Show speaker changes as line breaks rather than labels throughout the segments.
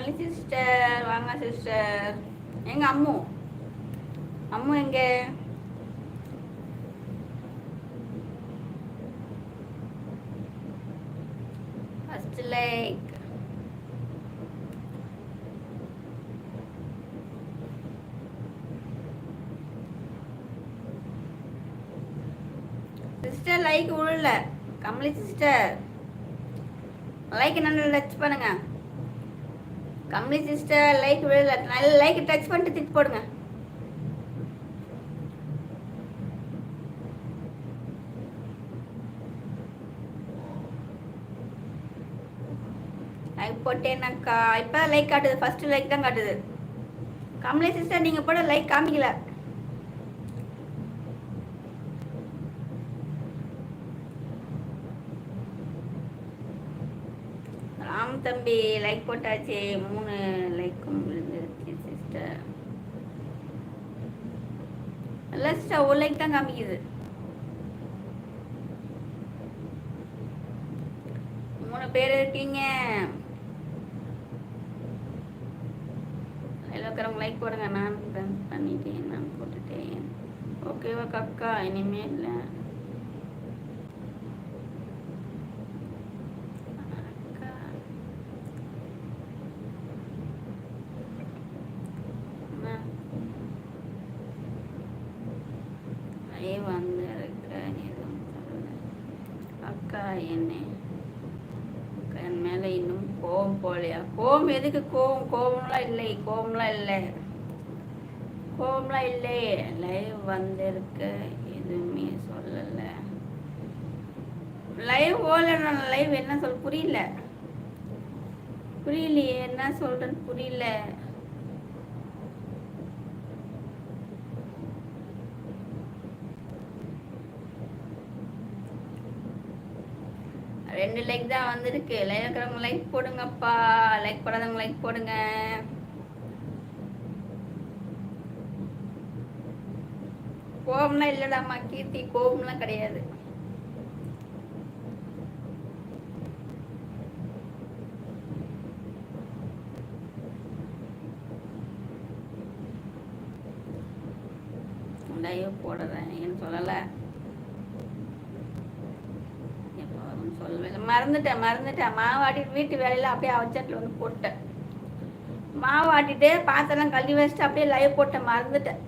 Kamali sister வாங்க sister எங்க அம்மு? அம்மு எங்க? ஃபர்ஸ்ட் லைக் சிஸ்டர் லைக் விழல கமலி சிஸ்டர் லைக் என்னன்னு டச் பண்ணுங்க. கம்மி சிஸ்டர் லைக் விழல. நல்ல லைக் டச் பண்ணிட்டு திட்டு போடுங்க. லைக் போட்டேனாக்கா இப்போ லைக் காட்டுது. ஃபர்ஸ்ட் லைக் தான் காட்டுது. கமலி சிஸ்டர் நீங்கள் போட லைக் காமிக்கல. தம்பி லைக் போட்டாச்சு மூணு லைக்கும் விழுந்துருச்சு சிஸ்டர் இல்லை சிஸ்டர் ஒரு லைக் தான் காமிக்குது. மூணு பேர் இருக்கீங்க. இருக்கிறவங்க லைக் போடுங்க. நான் பண்ணிட்டேன் நான் போட்டுட்டேன். ஓகேவா கக்கா? இனிமேல் இல்லை அக்கா. அம்மா. ஐயே வந்து இருக்க எதுவும் சொல்லல. அக்கா என்ன என் மேல இன்னும் கோவம் போலையா? கோவம் எதுக்கு? கோவம் கோவம்லாம் இல்லை கோவம்லாம் இல்லை. கோவம்லாம் இல்லை. லைவ் வந்திருக்க. எதுவுமே சொல்லல. லைவ் ஓலன லைவ் என்ன சொல்? புரியல. புரியலையே என்ன சொல்றேன்னு புரியல. ரெண்டு லைக் தான் வந்திருக்கு. லைக் இருக்கிறவங்க லைக் போடுங்கப்பா. லைக் போடாதவங்க லைக் போடுங்க. கோபம்லாம் இல்லடாம்மா கீர்த்தி? கோபம்லாம் கிடையாது. மறந்துட்டேன் மறந்துட்டேன். மாவாட்டிட்டு வீட்டு வேலையில அப்படியே அவச்சட்டில் வந்து போட்டேன் மாவாட்டிட்டு பாத்திரம் கழுவி வச்சுட்டு அப்படியே லைவ் போட்டேன் மறந்துட்டேன்.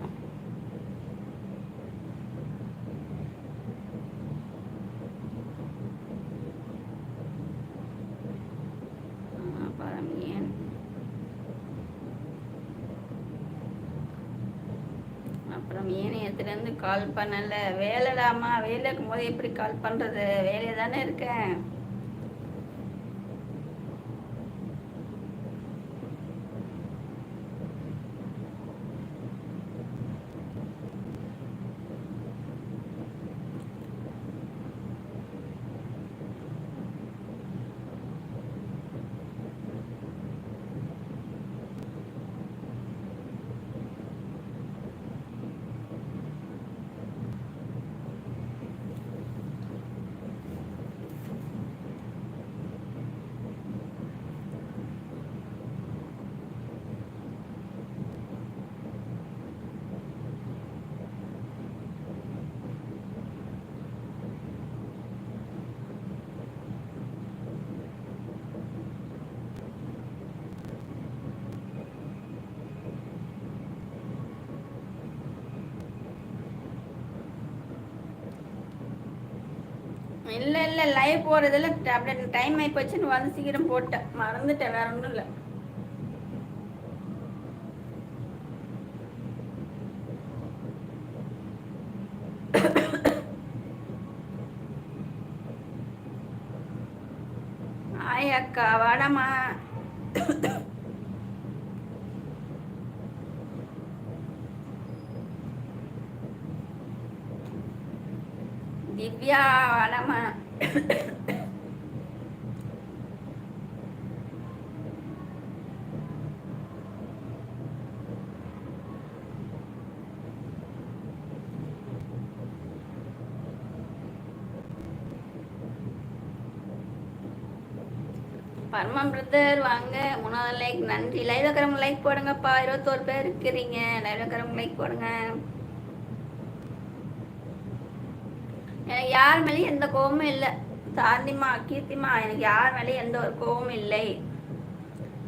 அப்புறம் ஏன் அப்புறம் கால் பண்ணல. வேலைடாமா? வேலை இருக்கும்போது எப்படி கால் பண்ணுறது வேலையை தானே இருக்கேன். இல்லை இல்லை லைவ் போறதுல அப்படியே டைம் ஆகி போச்சுன்னு வந்து சீக்கிரம் போட்டேன். மறந்துட்டேன் வேற ஒன்றும் இல்லை. ஆய் அக்கா வாடாமா. திவ்யா வாடாமா பிரதர் வாங்க. மூணாவது லைக். நன்றி. லைவ் இருக்கிறவங்க லைக் போடுங்கப்பா. இருபத்தோரு பேர் இருக்கிறீங்க. லைவ் இருக்கிறவங்க லைக் போடுங்க. எனக்கு யார் மேலேயும் எந்த கோவமும் இல்லை. சாந்திமா கீர்த்திமா எனக்கு யார் மேலேயும் எந்த ஒரு கோவமும் இல்லை.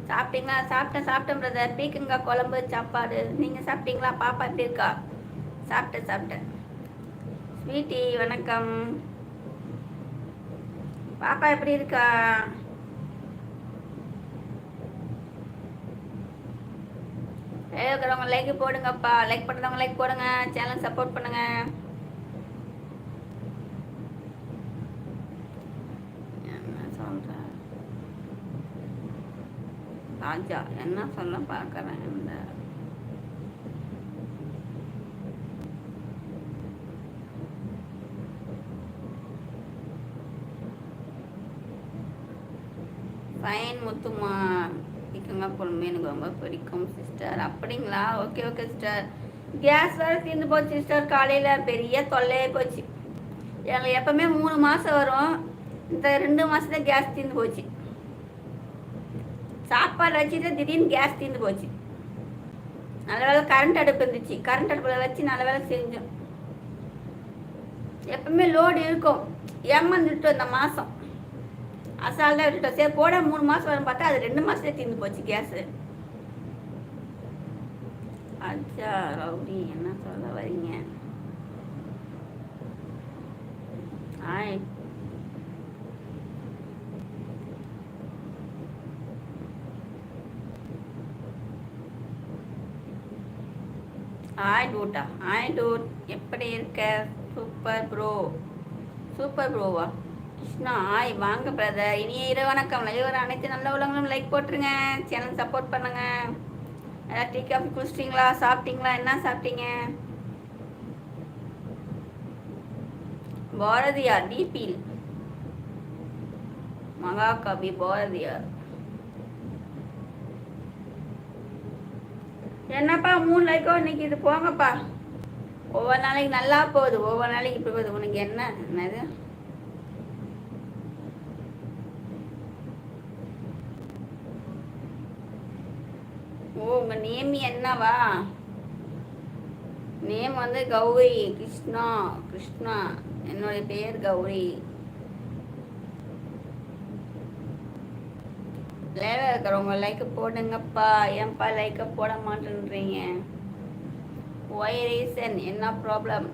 சாப்பிட்டீங்களா? சாப்பிட்டேன் சாப்பிட்டேன் பிரதர் பீக்குங்க குழம்பு சாப்பாடு. நீங்கள் சாப்பிட்டீங்களா? பாப்பா எப்படி இருக்கா? சாப்பிட்டேன் சாப்பிட்டேன். ஸ்வீட்டி வணக்கம். பாப்பா எப்படி இருக்கா? இருக்கிறவங்க லைக் போடுங்கப்பா. லைக் பண்ணுறவங்க லைக் போடுங்க. சேனல் சப்போர்ட் பண்ணுங்கள் என்ன சொல்ற ராஜா. என்ன சொல்ல பார்க்குறேன் இந்த ஃபைன் முத்துமா. சிக்கங்க குழம்பு எனக்கு ரொம்ப பிடிக்கும் சிஸ்டர் அப்படிங்களா? ஓகே ஓகே சிஸ்டர் கேஸ் வேறு தீர்ந்து போச்சு சிஸ்டர் காலையில் பெரிய தொல்லையே போச்சு. எங்களுக்கு எப்பவுமே மூணு மாதம் வரும். இந்த ரெண்டு மாதத்துல கேஸ் தீர்ந்து போச்சு. அப்பா வச்சுட்டு திடீர்னு கேஸ் தீர்ந்து போச்சு. நல்ல வேலை கரண்ட் அடுப்பு இருந்துச்சு. கரண்ட் அடுப்பில் வச்சு நல்ல வேலை செஞ்சோம். எப்பவுமே லோடு இருக்கும். ஏமாந்துட்டோம் இந்த மாதம் அசால்ட்டாக விட்டுட்டோம். சரி போட மூணு மாதம் வரும் பார்த்தா அது ரெண்டு மாதத்துலேயே தீர்ந்து போச்சு கேஸு அச்சா ரவுடி என்ன சொல்ல வரீங்க ஆய் ஆய் டூட்டா? ஆய் டூட் எப்படி இருக்க? Super bro. சூப்பர் ப்ரோவா? கிருஷ்ணா ஆய் வாங்க பிரதர் இனிய இரவு வணக்கம். லைவர் அனைத்து நல்ல உள்ளவங்களும் லைக் போட்டுருங்க. சேனல் சப்போர்ட் பண்ணுங்க. ஏதாவது டீ காஃபி குடிச்சிட்டிங்களா? சாப்பிட்டீங்களா? என்ன சாப்பிட்டீங்க? பாரதியார் டிபி மகாகவி பாரதியார். என்னப்பா மூணு லைக்கோ இன்னைக்கு இது போங்கப்பா. ஒவ்வொரு நாளைக்கு நல்லா போகுது ஒவ்வொரு நாளைக்கு இப்படி போகுது. உனக்கு என்ன என்னது? ஓ உங்க நேம் என்னவா? நேம் வந்து கௌரி கிருஷ்ணா கிருஷ்ணா. என்னுடைய பெயர் கௌரி. லேல இருக்கிறவங்க லைக் போடுங்கப்பா. ஏன்ப்பா லைக்கை போட மாட்டேன்றீங்க? ஒய் ரீசன் என்ன ப்ராப்ளம்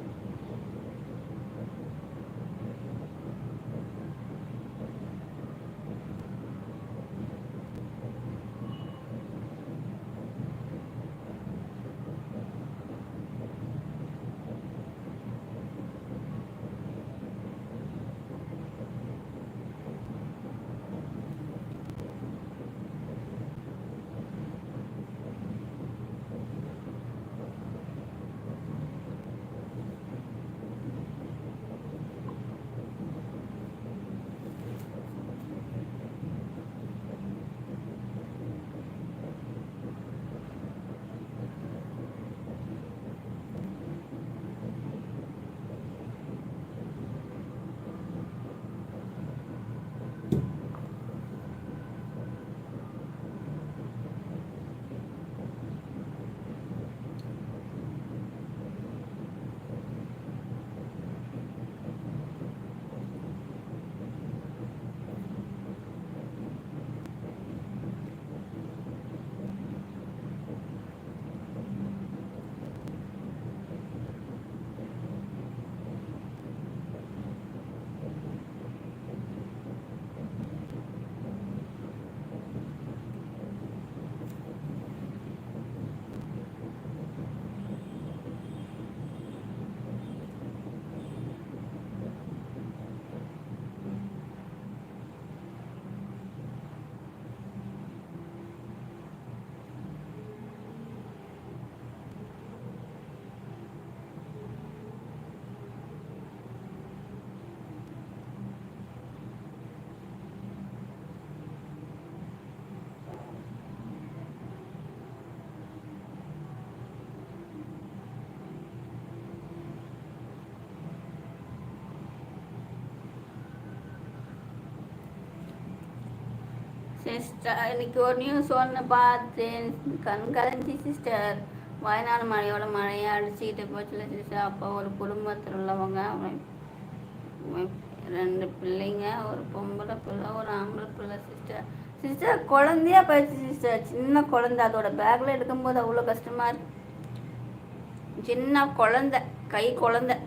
சிஸ்டர் இன்னைக்கு ஒரு நியூஸ் ஒன்று பார்த்தேன். கண்கலஞ்சி சிஸ்டர். வயநாடு மழையோட மழையை அடிச்சுக்கிட்டு போச்சுல சிஸ்டர். அப்போ ஒரு குடும்பத்தில் உள்ளவங்க ரெண்டு பிள்ளைங்க ஒரு பொம்பளை பிள்ளை ஒரு ஆம்பளை பிள்ளை சிஸ்டர். சிஸ்டர் குழந்தையா போயிடுச்சு சிஸ்டர். சின்ன குழந்தை அதோட பேக்கில் எடுக்கும்போது அவ்வளோ கஷ்டமா இருக்கு. சின்ன குழந்தை கை குழந்தை.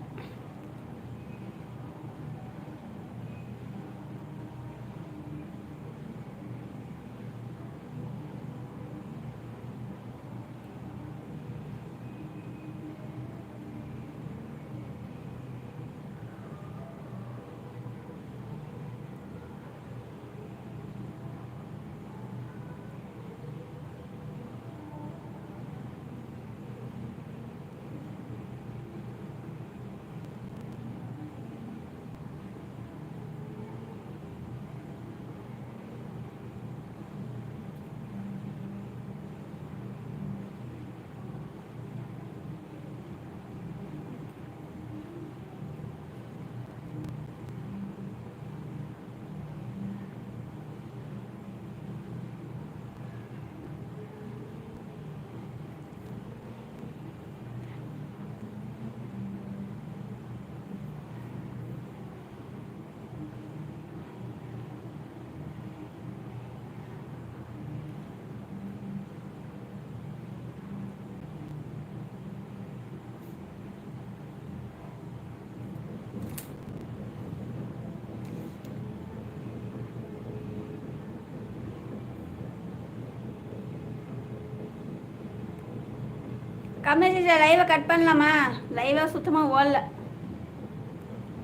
கம்மி சிஸ்டர் லைவை கட் பண்ணலாமா? லைவாக சுத்தமாக ஓடல.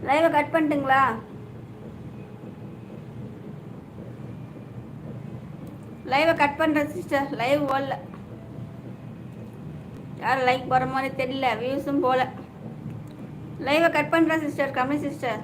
லைவை கட் பண்ணிட்டுங்களா? லைவை கட் பண்ணுறேன் சிஸ்டர் லைவ் ஓடல. யாரும் லைக் போகிற மாதிரி தெரியல. வியூஸும் போகல லைவை கட் பண்ணுறேன் சிஸ்டர் கம்மி சிஸ்டர்